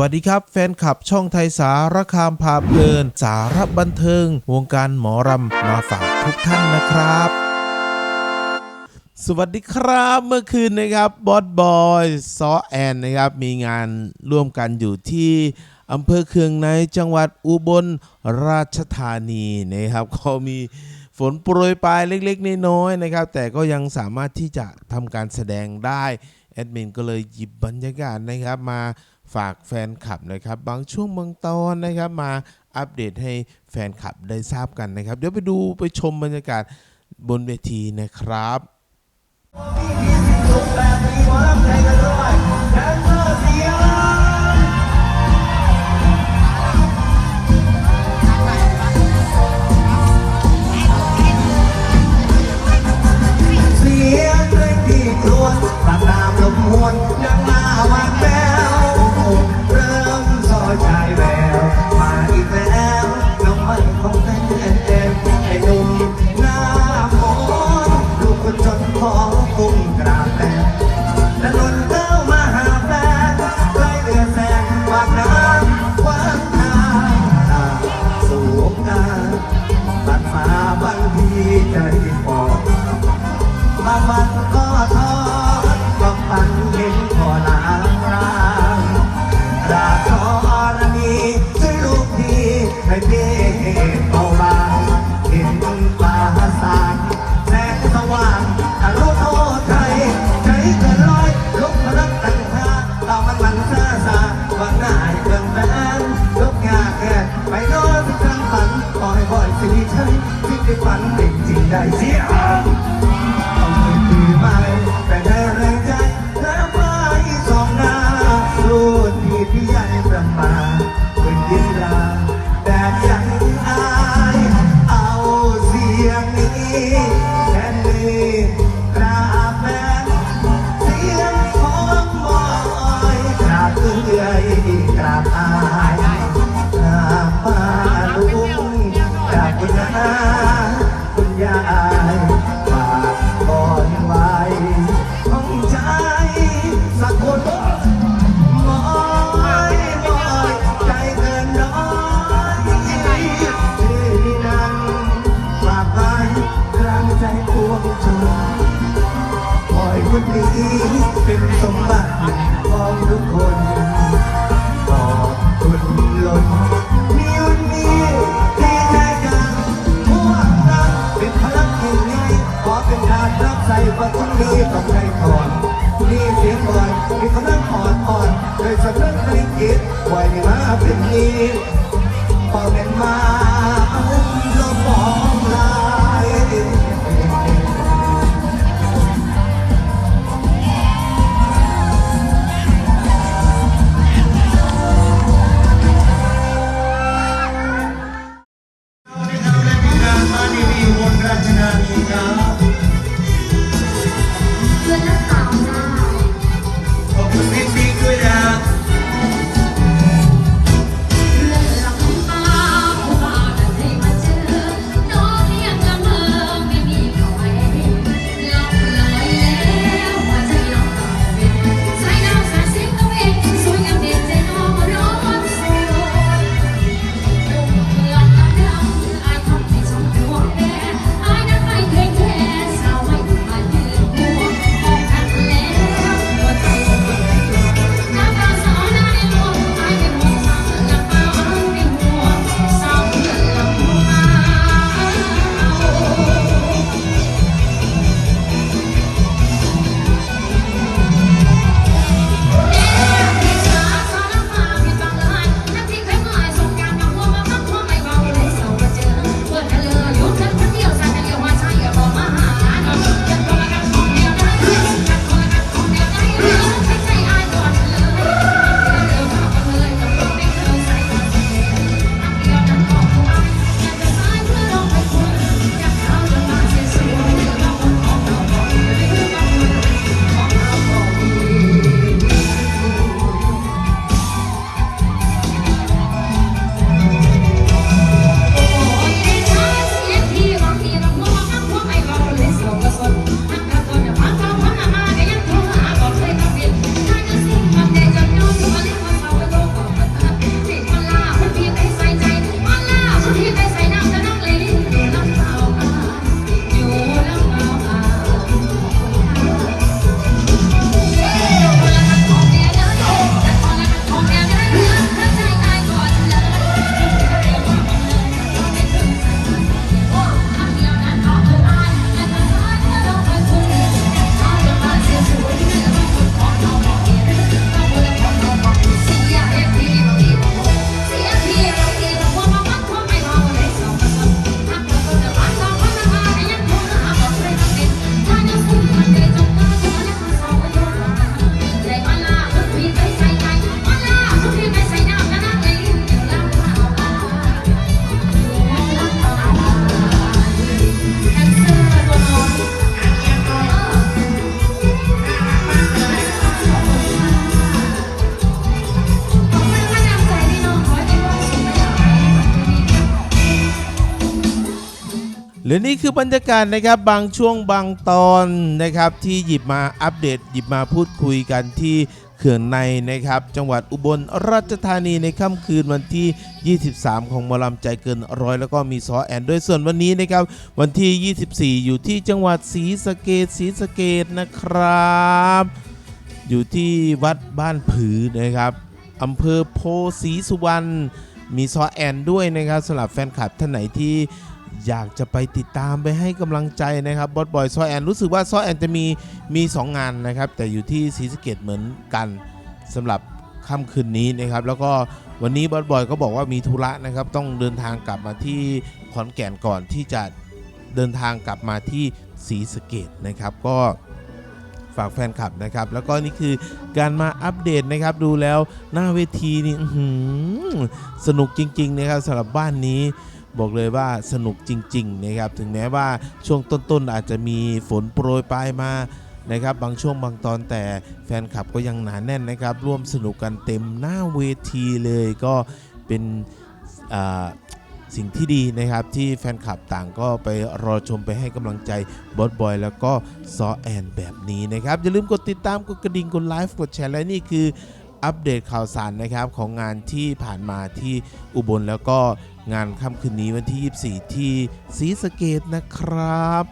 วัสดีครับ แฟนคลับช่องไทยสารคามพาเพลิน สารบันเทิง วงการหมอรำมาฝากทุกท่านนะครับสวัสดีครับเมื่อคืนนะครับบอสบอยซอแอนนะครับมีงานร่วมกันอยู่ที่อำเภอเคืองในจังหวัดอุบลราชธานีนะครับเขามีฝนโปรยปลายเล็กๆน้อยๆนะครับ แต่ก็ยังสามารถที่จะทำการแสดงได้ แอดมินก็เลยหยิบบรรยากาศนะครับมาฝากแฟนคลับนะครับ บางช่วงบางตอนนะครับ มาอัปเดตให้แฟนคลับได้ทราบกันนะครับ เดี๋ยวไปดูไปชมบรรยากาศบนเวทีนะครับ เป็ คนนี้เป็นสมบัติของทุกคนขอบคุณล้นมีวันนี้ที่ใจกันพวกเราเป็นพลังยิ่งใหญ่ขอเป็นทานรับใส่ว่าคนนี้ต้องใจก่อนนี่เสียงบอยมีกำลังอ่อนอ่อนโดยสำนึกในจิตไว้มาเป็นนี้พอเป็นมา และนี่คือบรรยากาศนะครับบางช่วงบางตอนนะครับที่หยิบมาอัปเดตหยิบมาพูดคุยกันที่เขื่อนในนะครับจังหวัดอุบลราชธานีในค่ำคืนวันที่ 23 ของมอลำใจเกินร้อยแล้วก็มีซอแอนด้วยส่วนวันนี้นะครับวันที่ 24 อยู่ที่จังหวัดศรีสะเกดศรีสะเกดนะครับ อยู่ที่วัดบ้านผือนะครับอำเภอโพศรีสุวรรณมีซอแอนด้วยนะครับสำหรับแฟนคลับท่านไหนที่ อยากจะไปติดตามไปให้กำลังใจนะครับบอสบอยซอแอนรู้สึกว่าซอแอนจะมีมี 2 งานนะครับ แต่อยู่ที่ศรีสะเกดเหมือนกันสำหรับค่ำคืนนี้นะครับ แล้วก็วันนี้บอสบอยก็บอกว่ามีธุระนะครับ ต้องเดินทางกลับมาที่ขอนแก่นก่อนที่จะเดินทางกลับมาที่ศรีสะเกดนะครับ ก็ฝากแฟนคลับนะครับ แล้วก็นี่คือการมาอัปเดตนะครับ ดูแล้วหน้าเวทีนี่สนุกจริง ๆ นะครับสำหรับบ้านนี้ บอกเลยว่าสนุกจริงๆนะครับถึงแม้ว่าช่วงต้นๆอาจจะมีฝนโปรยปลายมานะครับบางช่วงบางตอนแต่แฟนคลับก็ยังหนาแน่นนะครับ ร่วมสนุกกันเต็มหน้าเวทีเลยก็เป็นสิ่งที่ดีนะครับที่แฟนคลับต่างก็ไปรอชมไปให้กำลังใจบอสบอยแล้วก็ซอแอนแบบนี้นะครับ อย่าลืมกดติดตามกดกระดิ่งกดไลฟ์กดแชร์และนี่คืออัปเดตข่าวสารนะครับของงานที่ผ่านมาที่อุบลแล้วก็ งานค่ำคืนนี้วันที่ 24 ที่ศรีสะเกดนะครับ